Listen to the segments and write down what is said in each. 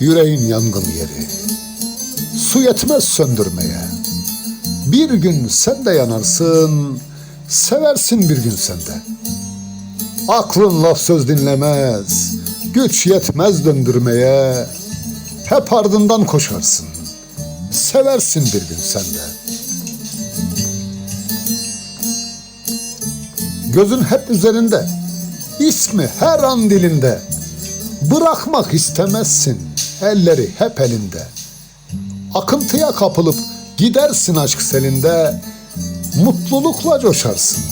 yüreğin yangın yeri. Su yetmez söndürmeye. Bir gün sen de yanarsın, seversin bir gün sen de. Aklın laf söz dinlemez, güç yetmez döndürmeye. Hep ardından koşarsın, seversin bir gün sen de. Gözün hep üzerinde, ismi her an dilinde. Bırakmak istemezsin, elleri hep elinde. Akıntıya kapılıp gidersin aşk selinde. Mutlulukla coşarsın,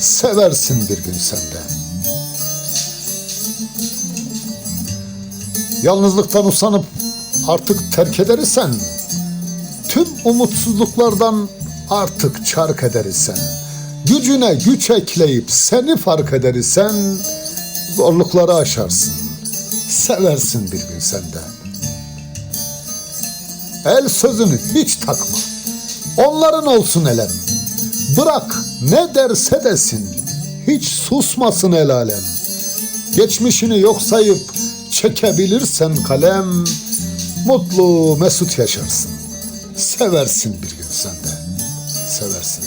seversin bir gün sen de. Yalnızlıktan usanıp artık terk edersen, tüm umutsuzluklardan artık çark edersen, gücüne güç ekleyip seni fark edersen, zorlukları aşarsın, seversin bir gün sen de. El sözünü hiç takma, onların olsun elem. Bırak ne derse desin, hiç susmasın el alem. Geçmişini yok sayıp çekebilirsen kalem, mutlu mesut yaşarsın. Seversin bir gün sen de, seversin.